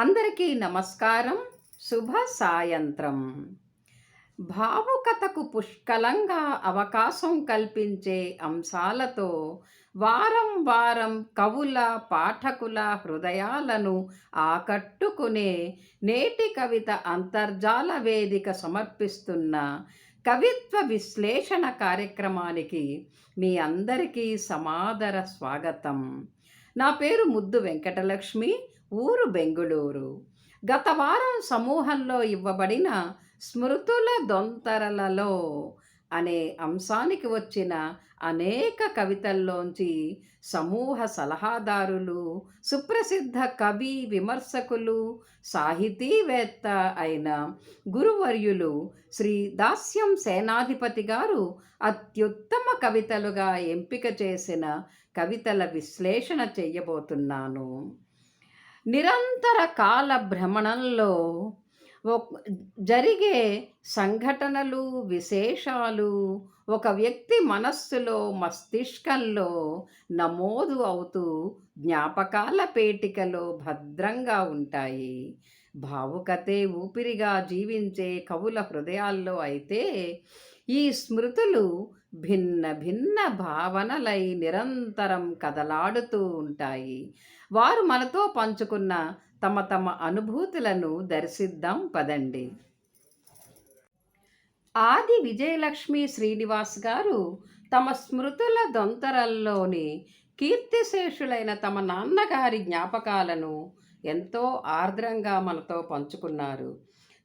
అందరికీ నమస్కారం. శుభ సాయంత్రం. భావుకతకు పుష్కలంగా అవకాశం కల్పించే అంశాలతో వారం వారం కవుల పాఠకుల హృదయాలను ఆకట్టుకునే నేటి కవిత అంతర్జాల వేదిక సమర్పిస్తున్న కవిత్వ విశ్లేషణ కార్యక్రమానికి మీ అందరికీ సమాదర స్వాగతం. నా పేరు ముద్దు వెంకటలక్ష్మి. ఊరు బెంగుళూరు. గత వారం సమూహంలో ఇవ్వబడిన స్మృతుల దొంతరలలో అనే అంశానికి వచ్చిన అనేక కవితల్లోంచి సమూహ సలహాదారులు సుప్రసిద్ధ కవి విమర్శకులు సాహితీవేత్త అయిన గురువర్యులు శ్రీ దాస్యం సేనాధిపతి గారు అత్యుత్తమ కవితలుగా ఎంపిక చేసిన కవితల విశ్లేషణ చేయబోతున్నాను. నిరంతర కాల భ్రమణంలో జరిగే సంఘటనలు విశేషాలు ఒక వ్యక్తి మనస్సులో మస్తిష్కంలో నమోదు అవుతూ జ్ఞాపకాల పేటికలో భద్రంగా ఉంటాయి. భావుకతే ఊపిరిగా జీవించే కవుల హృదయాల్లో అయితే ఈ స్మృతులు భిన్న భిన్న భావనలై నిరంతరం కదలాడుతూ ఉంటాయి. వారు మనతో పంచుకున్న తమ తమ అనుభూతులను దర్శిద్దాం పదండి. ఆది విజయలక్ష్మి శ్రీనివాస్ గారు తమ స్మృతుల దొంతరల్లోని కీర్తిశేషులైన తమ నాన్నగారి జ్ఞాపకాలను ఎంతో ఆర్ద్రంగా మనతో పంచుకున్నారు.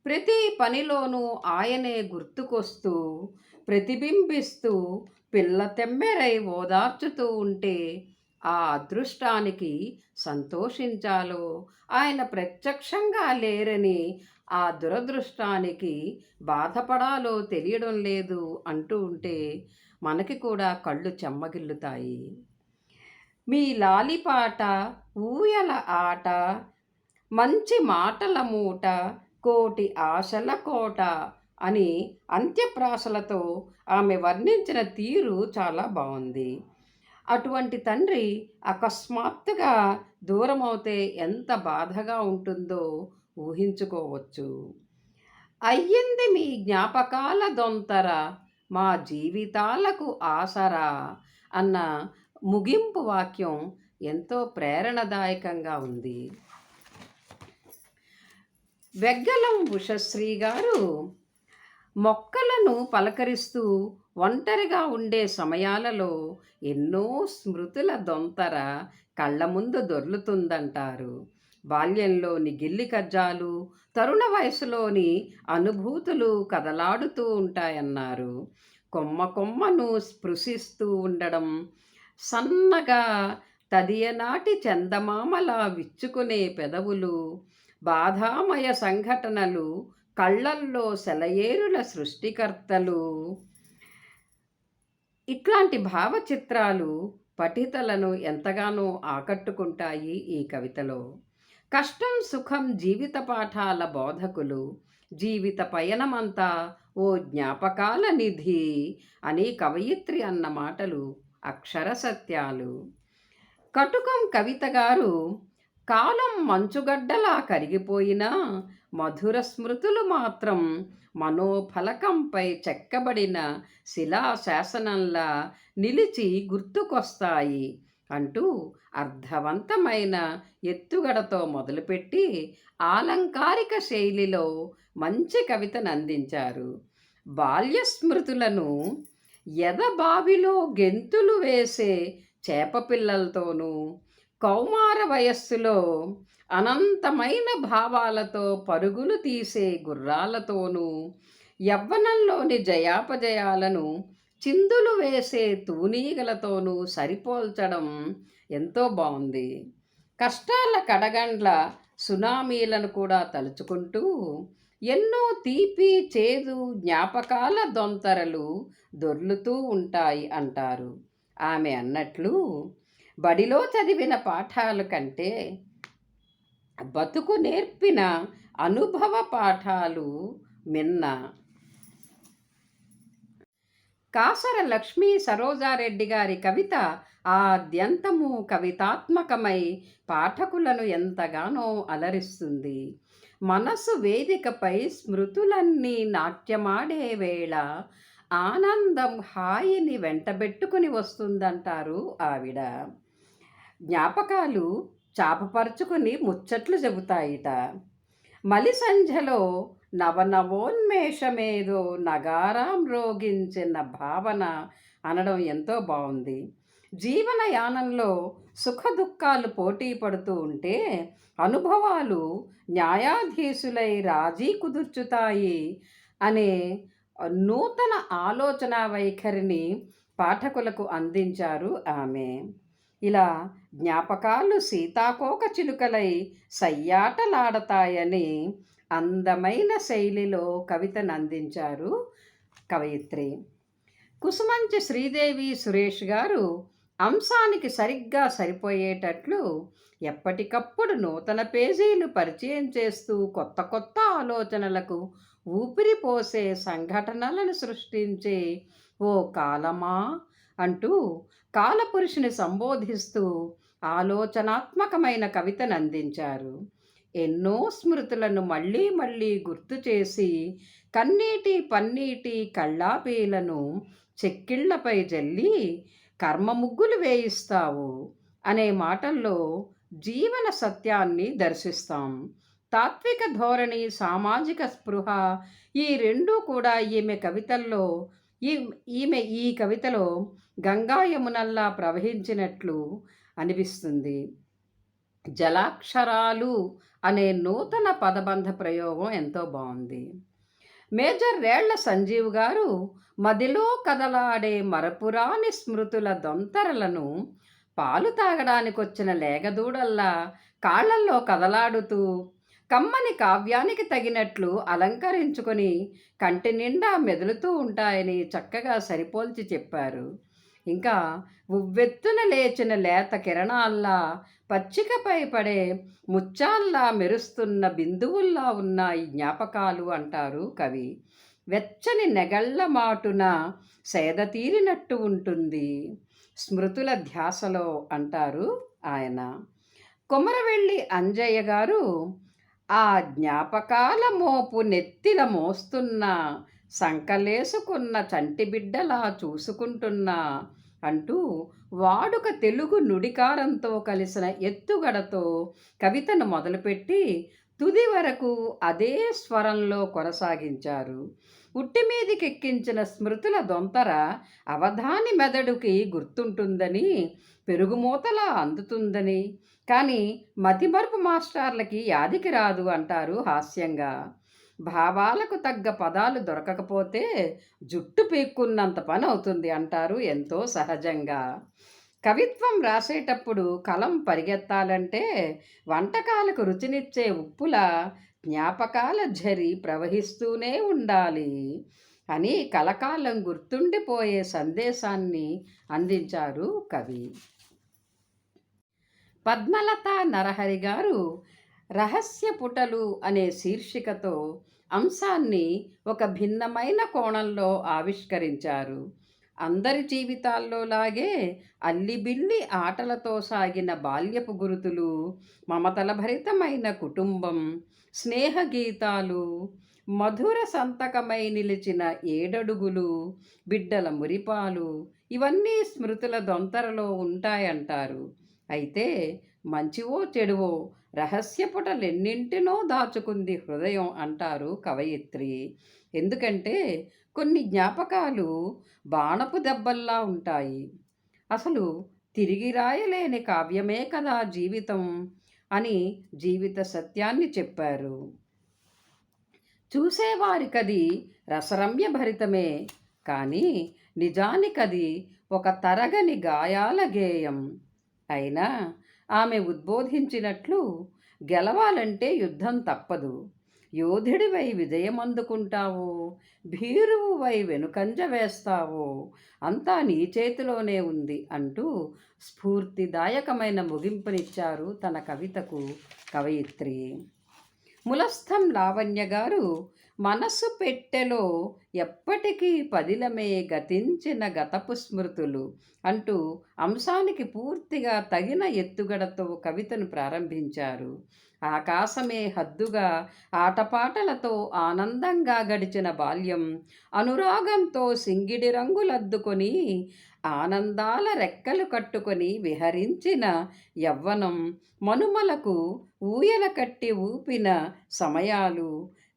ప్రతి పనిలోనూ ఆయనే గుర్తుకొస్తూ ప్రతిబింబిస్తూ పిల్ల తెమ్మెరై ఓదార్చుతూ ఉంటే ఆ అదృష్టానికి సంతోషించాలో? ఆయన ప్రత్యక్షంగా లేరని ఆ దురదృష్టానికి బాధపడాలో తెలియడం లేదు అంటూ ఉంటే మనకి కూడా కళ్ళు చెమ్మగిల్లుతాయి. మీ లాలిపాట ఊయల ఆట మంచి మాటల మూట కోటి ఆశల కోట అని అంత్యప్రాసలతో ఆమె వర్ణించిన తీరు చాలా బాగుంది అటువంటి తండ్రి అకస్మాత్తుగా దూరమవుతే ఎంత బాధగా ఉంటుందో ఊహించుకోవచ్చు. అయ్యింది మీ జ్ఞాపకాల దొంతర మా జీవితాలకు ఆసరా అన్న ముగింపు వాక్యం ఎంతో ప్రేరణదాయకంగా ఉంది. వెగ్గలం ఉషశ్రీ గారు మొక్కలను పలకరిస్తూ ఒంటరిగా ఉండే సమయాలలో ఎన్నో స్మృతుల దొంతర కళ్ళ ముందు దొర్లుతుందంటారు. బాల్యంలోని గిల్లి కజ్జాలు తరుణ వయసులోని అనుభూతులు కదలాడుతూ ఉంటాయన్నారు. కొమ్మ కొమ్మను స్పృశిస్తూ ఉండడం సన్నగా తదియనాటి చందమామలా విచ్చుకునే పెదవులు బాధామయ సంఘటనలు కళ్ళల్లో సెలయేరుల సృష్టికర్తలు. ఇట్లాంటి భావచిత్రాలు పఠితలను ఎంతగానో ఆకట్టుకుంటాయి ఈ కవితలో. కష్టం సుఖం జీవిత పాఠాల బోధకులు జీవిత పయనమంతా ఓ జ్ఞాపకాల నిధి అని కవయిత్రి అన్న మాటలు అక్షర సత్యాలు. కటుకం కవిత గారు కాలం మంచుగడ్డలా కరిగిపోయినా మధుర స్మృతులు మాత్రం మనోఫలకంపై చెక్కబడిన శిలాశాసనంలా నిలిచి గుర్తుకొస్తాయి అంటూ అర్థవంతమైన ఎత్తుగడతో మొదలుపెట్టి ఆలంకారిక శైలిలో మంచి కవితను అందించారు. బాల్య స్మృతులను ఎదబావిలో గెంతులు వేసే చేపపిల్లలతోనూ కౌమార వయస్సులో అనంతమైన భావాలతో పరుగులు తీసే గుర్రాలతోనూ యవ్వనంలోని జయాపజయాలను చిందులు వేసే తూనీగలతోనూ సరిపోల్చడం ఎంతో బాగుంది కష్టాల కడగండ్ల సునామీలను కూడా తలుచుకుంటూ ఎన్నో తీపి చేదు జ్ఞాపకాల దొంతరలు దొర్లుతూ ఉంటాయి అంటారు. ఆమె అన్నట్లు బడిలో చదివిన పాఠాల కంటే బతుకు నేర్పిన అనుభవ పాఠాలు మిన్న. కాసర లక్ష్మీ సరోజారెడ్డి గారి కవిత ఆద్యంతము కవితాత్మకమై పాఠకులను ఎంతగానో అలరిస్తుంది. మనసు వేదికపై స్మృతులన్నీ నాట్యమాడే వేళ ఆనందం హాయిని వెంటబెట్టుకుని వస్తుందంటారు ఆవిడ. జ్ఞాపకాలు చాపపరుచుకుని ముచ్చట్లు చెబుతాయిట. మలి సంధ్యలో నవనవోన్మేషమేదో నగారాం రోగించిన భావన అనడం ఎంతో బాగుంది జీవనయానంలో సుఖదుఃఖాలు పోటీ పడుతూ ఉంటే అనుభవాలు న్యాయాధీశులై రాజీ కుదుర్చుతాయి అనే నూతన ఆలోచన వైఖరిని పాఠకులకు అందించారు ఆమె. ఇలా జ్ఞాపకాలు సీతాకోక చిలుకలై సయ్యాటలాడతాయని అందమైన శైలిలో కవితను అందించారు కవయిత్రి. కుసుమంచి శ్రీదేవి సురేష్ గారు అంశానికి సరిగ్గా సరిపోయేటట్లు ఎప్పటికప్పుడు నూతన పేజీలు పరిచయం చేస్తూ కొత్త కొత్త ఆలోచనలకు ఊపిరిపోసే సంఘటనలను సృష్టించే ఓ కాలమా అంటూ కాలపురుషుని సంబోధిస్తూ ఆలోచనాత్మకమైన కవితను అందించారు. ఎన్నో స్మృతులను మళ్ళీ మళ్ళీ గుర్తు చేసి కన్నీటి పన్నీటి కళ్ళాపీలను చెక్కిళ్ళపై జల్లి కర్మ ముగ్గులు వేయిస్తావు అనే మాటల్లో జీవన సత్యాన్ని దర్శిస్తాం. తాత్విక ధోరణి సామాజిక స్పృహ ఈ రెండూ కూడా ఈమె కవితల్లో ఈ ఈమె ఈ కవితలో గంగా యమునల్లా ప్రవహించినట్లు అనిపిస్తుంది. జలాక్షరాలు అనే నూతన పదబంధ ప్రయోగం ఎంతో బాగుంది. మేజర్ రేళ్ళ సంజీవ్ గారు మదిలో కదలాడే మరపురాని స్మృతుల దొంతరలను పాలు తాగడానికి వచ్చిన లేగదూడల్లా కాళ్ళల్లో కదలాడుతూ కమ్మని కావ్యానికి తగినట్లు అలంకరించుకొని కంటి నిండా మెదులుతూ ఉంటాయని చక్కగా సరిపోల్చి చెప్పారు. ఇంకా ఉవ్వెత్తున లేచిన లేత కిరణాల్లా పచ్చికపై పడే ముచ్చాల్లా మెరుస్తున్న బిందువుల్లా ఉన్న ఈ జ్ఞాపకాలు అంటారు కవి. వెచ్చని నెగళ్ళ మాటున సేద తీరినట్టు ఉంటుంది. స్మృతుల ధ్యాసలో అంటారు ఆయన. కొమరవెల్లి అంజయ్య గారు ఆ జ్ఞాపకాల మోపు నెత్తిల మోస్తున్నా సంకలేసుకున్న చంటి బిడ్డలా చూసుకుంటున్నా అంటూ వాడుక తెలుగు నుడికారంతో కలిసిన ఎత్తుగడతో కవితను మొదలుపెట్టి తుది వరకు అదే స్వరంలో కొనసాగించారు. ఉట్టిమీదికెక్కించిన స్మృతుల దొంతర అవధాని మెదడుకి గుర్తుంటుందని పెరుగుమూతలా అందుతుందని. కానీ మతిమరుపు మాస్టర్లకి యాదికి రాదు అంటారు హాస్యంగా. భావాలకు తగ్గ పదాలు దొరకకపోతే జుట్టు పీక్కున్నంత పని అవుతుంది అంటారు ఎంతో సహజంగా. కవిత్వం రాసేటప్పుడు కలం పరిగెత్తాలంటే వంటకాలకు రుచినిచ్చే ఉప్పుల జ్ఞాపకాల ఝరి ప్రవహిస్తూనే ఉండాలి. అని కలకాలం గుర్తుండిపోయే సందేశాన్ని అందించారు కవి. పద్మలత నరహరి గారు రహస్య పుటలు అనే శీర్షికతో అంశాన్ని ఒక భిన్నమైన కోణంలో ఆవిష్కరించారు. అందరి జీవితాల్లో లాగే అల్లిబిల్లి ఆటలతో సాగిన బాల్యపు గురుతులు మమతల భరితమైన కుటుంబం స్నేహ గీతాలు మధుర సంతకమై నిలిచిన ఏడడుగులు బిడ్డల మురిపాలు ఇవన్నీ స్మృతుల దొంతరలో ఉంటాయంటారు. అయితే మంచివో చెడువో రహస్యపుటలెన్నింటినో దాచుకుంది హృదయం అంటారు కవయిత్రి. ఎందుకంటే కొన్ని జ్ఞాపకాలు బాణపు దెబ్బల్లా ఉంటాయి. అసలు తిరిగి రాయలేని కావ్యమే కదా జీవితం అని జీవిత సత్యాన్ని చెప్పారు. చూసేవారికది రసరమ్య భరితమే కానీ నిజానికది ఒక తరగని గాయాల గేయం. అయినా ఆమె ఉద్బోధించినట్లు గెలవాలంటే యుద్ధం తప్పదు. యోధుడివై విజయం అందుకుంటావో భీరువువై వెనుకంజ వేస్తావో అంతా నీ చేతిలోనే ఉంది అంటూ స్ఫూర్తిదాయకమైన ముగింపునిచ్చారు తన కవితకు కవయిత్రి. ములస్థం లావణ్య గారు మనసు పెట్టెలో ఎప్పటికీ పదిలమే గతించిన గతపు స్మృతులు అంటూ అంశానికి పూర్తిగా తగిన ఎత్తుగడతో కవితను ప్రారంభించారు. ఆకాశమే హద్దుగా ఆటపాటలతో ఆనందంగా గడిచిన బాల్యం అనురాగంతో సింగిడి రంగులద్దుకొని ఆనందాల రెక్కలు కట్టుకొని విహరించిన యవ్వనం మనుమలకు ఊయల కట్టి ఊపిన సమయాలు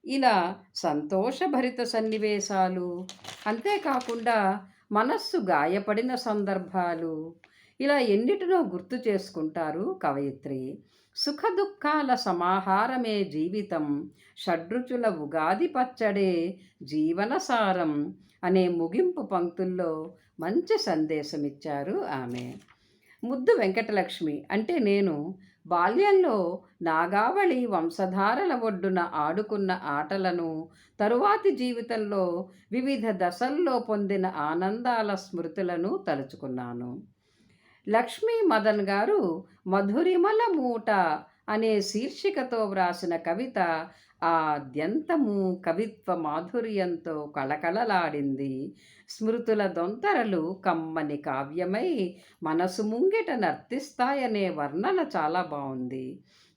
ఇలా సంతోషభరిత సన్నివేశాలు అంతేకాకుండా మనస్సు గాయపడిన సందర్భాలు ఇలా ఎన్నిటినో గుర్తు చేసుకుంటారు కవయిత్రి. సుఖదుఖాల సమాహారమే జీవితం షడ్రుచుల ఉగాది పచ్చడే జీవనసారం అనే ముగింపు పంక్తుల్లో మంచి సందేశమిచ్చారు ఆమె. ముద్దు వెంకటలక్ష్మి అంటే నేను బాల్యంలో నాగావళి వంశధారల ఒడ్డున ఆడుకున్న ఆటలను తరువాతి జీవితంలో వివిధ దశల్లో పొందిన ఆనందాల స్మృతులను తలుచుకున్నాను. లక్ష్మీ మదన్ గారు మధురిమల మూట అనే శీర్షికతో వ్రాసిన కవిత ఆ ద్యంతము కవిత్వ మాధుర్యంతో కళకళలాడింది. స్మృతుల దొంతరలు కమ్మని కావ్యమై మనసు ముంగిట నర్తిస్తాయనే వర్ణన చాలా బాగుంది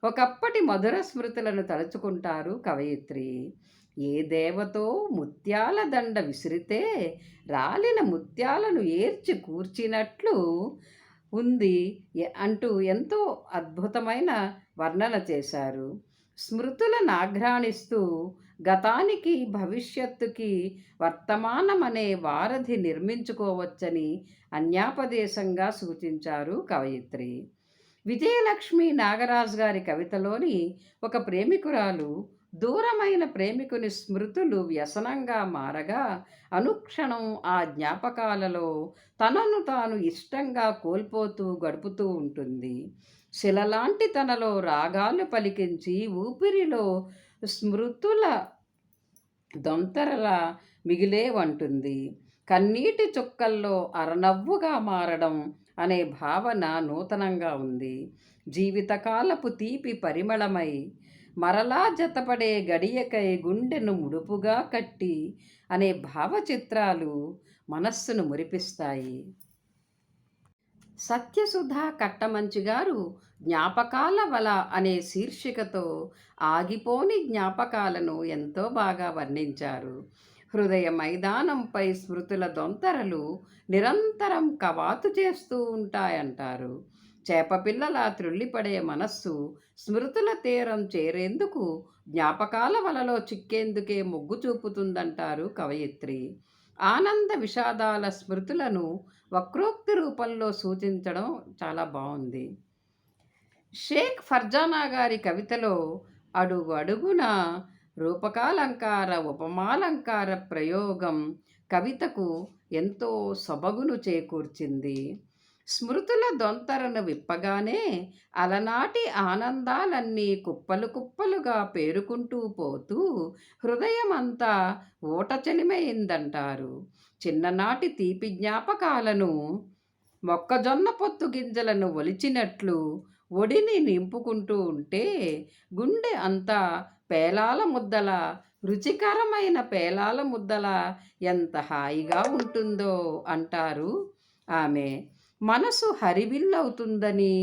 ఒకప్పటి మధుర స్మృతులను తలుచుకుంటారు కవయిత్రి. ఏ దేవతో ముత్యాల దండ విసిరితే రాలిన ముత్యాలను ఏర్చి కూర్చినట్లు ఉంది అంటూ ఎంతో అద్భుతమైన వర్ణన చేశారు. స్మృతులను ఆఘ్రాణిస్తూ గతానికి భవిష్యత్తుకి వర్తమానమనే వారధి నిర్మించుకోవచ్చని అన్యాపదేశంగా సూచించారు కవయిత్రి. విజయలక్ష్మి నాగరాజు గారి కవితలోని ఒక ప్రేమికురాలు దూరమైన ప్రేమికుని స్మృతులు వ్యసనంగా మారగా అనుక్షణం ఆ జ్ఞాపకాలలో తనను తాను ఇష్టంగా కోల్పోతూ గడుపుతూ ఉంటుంది. శిలలాంటి తనలో రాగాలు పలికించి ఊపిరిలో స్మృతుల దొంతరల మిగిలేవంటుంది. కన్నీటి చుక్కల్లో అరనవ్వుగా మారడం అనే భావన నూతనంగా ఉంది. జీవితకాలపు తీపి పరిమళమై మరలా జతపడే గడియకై గుండెను ముడుపుగా కట్టి అనే భావచిత్రాలు మనస్సును మురిపిస్తాయి. సత్యసుధా కట్టమంచి గారు జ్ఞాపకాల వల అనే శీర్షికతో ఆగిపోని జ్ఞాపకాలను ఎంతో బాగా వర్ణించారు. హృదయ మైదానంపై స్మృతుల దొంతరలు నిరంతరం కవాతు చేస్తూ ఉంటాయంటారు. చేపపిల్లల త్రుళ్ళిపడే మనస్సు స్మృతుల తీరం చేరేందుకు జ్ఞాపకాల వలలో చిక్కేందుకే మొగ్గు చూపుతుందంటారు కవయిత్రి. ఆనంద విషాదాల స్మృతులను వక్రోక్తి రూపంలో సూచించడం చాలా బాగుంది. షేక్ ఫర్జానా గారి కవితలో అడుగు అడుగున రూపకాలంకార ఉపమాలంకార ప్రయోగం కవితకు ఎంతో సొబగును చేకూర్చింది. స్మృతుల దొంతరను విప్పగానే అలనాటి ఆనందాలన్నీ కుప్పలు కుప్పలుగా పేరుకుంటూ పోతూ హృదయమంతా ఊటచలిమైందంటారు. చిన్ననాటి తీపి జ్ఞాపకాలను మొక్కజొన్న పొత్తు గింజలను ఒలిచినట్లు ఒడిని నింపుకుంటూ ఉంటే గుండె అంతా పేలాల ముద్దల రుచికరమైన పేలాల ముద్దల ఎంత హాయిగా ఉంటుందో అంటారు. ఆమె మనసు హరివిల్లవుతుందని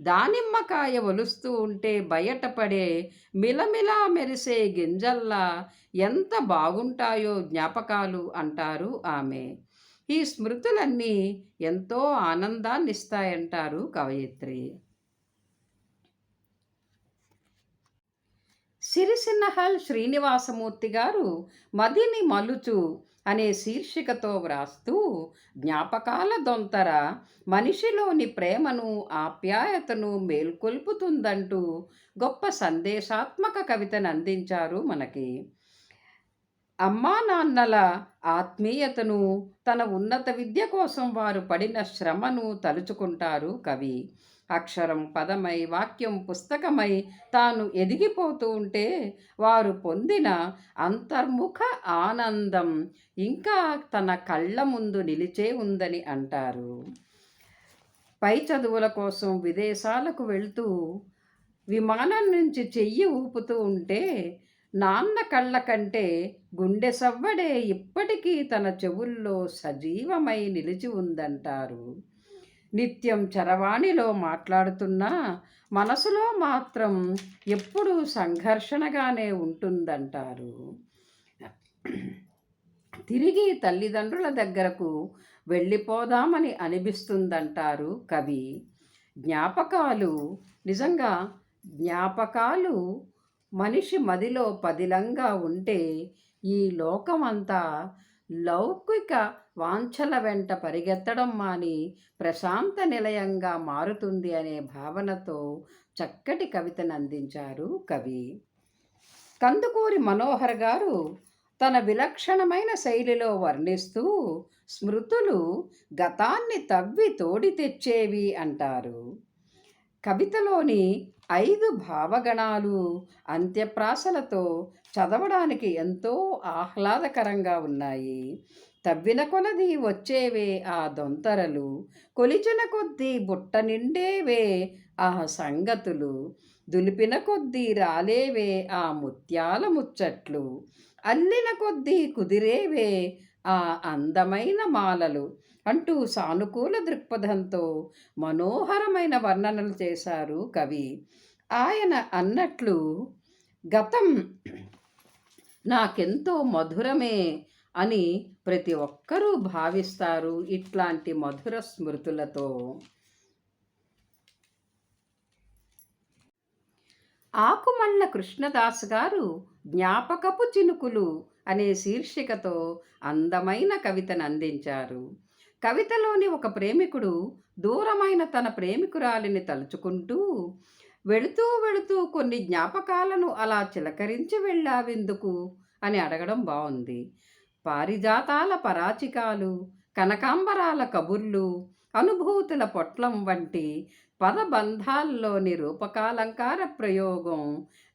దానిమ్మకాయ ఒలుస్తూ ఉంటే బయటపడే మిలమిలా మెరిసే గింజల్లా ఎంత బాగుంటాయో జ్ఞాపకాలు అంటారు ఆమె. ఈ స్మృతులన్నీ ఎంతో ఆనందాన్నిస్తాయంటారు కవయిత్రి. సిరిసిన్నహల్ శ్రీనివాసమూర్తి గారు మదిని మలుచు అనే శీర్షికతో వ్రాస్తూ జ్ఞాపకాల దొంతర మనిషిలోని ప్రేమను ఆప్యాయతను మేల్కొల్పుతుందంటూ గొప్ప సందేశాత్మక కవితను అందించారు మనకి. అమ్మా నాన్నల ఆత్మీయతను తన ఉన్నత విద్య కోసం వారు పడిన శ్రమను తలుచుకుంటారు కవి. అక్షరం పదమై వాక్యం పుస్తకమై తాను ఎదిగిపోతూ ఉంటే వారు పొందిన అంతర్ముఖ ఆనందం ఇంకా తన కళ్ళ ముందు నిలిచే ఉందని అంటారు. పై చదువుల కోసం విదేశాలకు వెళ్తూ విమానం నుంచి చెయ్యి ఊపుతూ ఉంటే నాన్న కళ్ళ కంటే గుండె సవ్వడే ఇప్పటికీ తన చెవుల్లో సజీవమై నిలిచి ఉందంటారు. నిత్యం చరవాణిలో మాట్లాడుతున్నా మనసులో మాత్రం ఎప్పుడూ సంఘర్షణగానే ఉంటుందంటారు. తిరిగి తల్లిదండ్రుల దగ్గరకు వెళ్ళిపోదామని అనిపిస్తుందంటారు కవి. జ్ఞాపకాలు నిజంగా జ్ఞాపకాలు మనిషి మదిలో పదిలంగా ఉంటే ఈ లోకమంతా లౌకిక వాంఛల వెంట పరిగెత్తడం మాని ప్రశాంత నిలయంగా మారుతుంది అనే భావనతో చక్కటి కవితను అందించారు కవి. కందుకూరి మనోహర్ గారు తన విలక్షణమైన శైలిలో వర్ణిస్తూ స్మృతులు గతాన్ని తవ్వి తోడి తెచ్చేవి అంటారు. కవితలోని ఐదు భావగణాలు అంత్యప్రాసలతో చదవడానికి ఎంతో ఆహ్లాదకరంగా ఉన్నాయి. తవ్విన కొలది వచ్చేవే ఆ దొంతరలు కొలిచిన కొద్దీ బుట్ట నిండేవే ఆ సంగతులు దులిపిన కొద్దీ రాలేవే ఆ ముత్యాల ముచ్చట్లు అల్లిన కొద్దీ కుదిరేవే ఆ అందమైన మాలలు. అంటూ సానుకూల దృక్పథంతో మనోహరమైన వర్ణనలు చేశారు కవి. ఆయన అన్నట్లు గతం నాకెంతో మధురమే అని ప్రతి ఒక్కరూ భావిస్తారు ఇట్లాంటి మధుర స్మృతులతో. ఆకుమళ్ళ కృష్ణదాస్ గారు జ్ఞాపకపు చినుకులు అనే శీర్షికతో అందమైన కవితను అందించారు. కవితలోని ఒక ప్రేమికుడు దూరమైన తన ప్రేమికురాలిని తలుచుకుంటూ వెళుతూ వెళుతూ కొన్ని జ్ఞాపకాలను అలా చిలకరించి వెళ్ళావెందుకు? అని అడగడం బాగుంది పారిజాతాల పరాచికాలు కనకాంబరాల కబుర్లు అనుభూతుల పొట్లం వంటి పదబంధాల్లోని రూపకాలంకార ప్రయోగం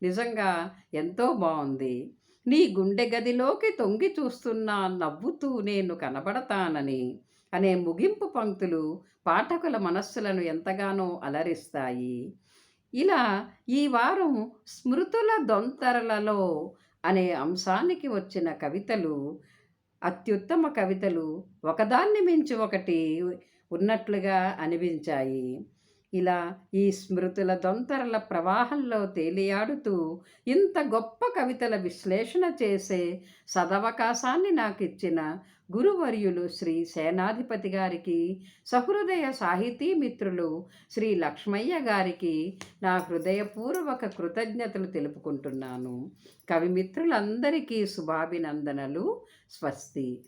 నిజంగా ఎంతో బాగుంది నీ గుండె గదిలోకి తొంగి చూస్తున్నా నవ్వుతూ నేను కనబడతానని అనే ముగింపు పంక్తులు పాఠకుల మనస్సులను ఎంతగానో అలరిస్తాయి. ఇలా ఈ వారం స్మృతుల దొంతరలలో అనే అంశానికి వచ్చిన కవితలు అత్యుత్తమ కవితలు ఒకదాన్ని మించి ఒకటి ఉన్నట్లుగా అనిపించాయి. ఇలా ఈ స్మృతుల దొంతరల ప్రవాహంలో తేలియాడుతూ ఇంత గొప్ప కవితల విశ్లేషణ చేసే సదవకాశాన్ని నాకు ఇచ్చిన గురువర్యులు శ్రీ సేనాధిపతి గారికి సహృదయ సాహితీ మిత్రులు శ్రీ లక్ష్మయ్య గారికి నా హృదయపూర్వక కృతజ్ఞతలు తెలుపుకుంటున్నాను. కవిమిత్రులందరికీ శుభాభినందనలు. స్వస్తి.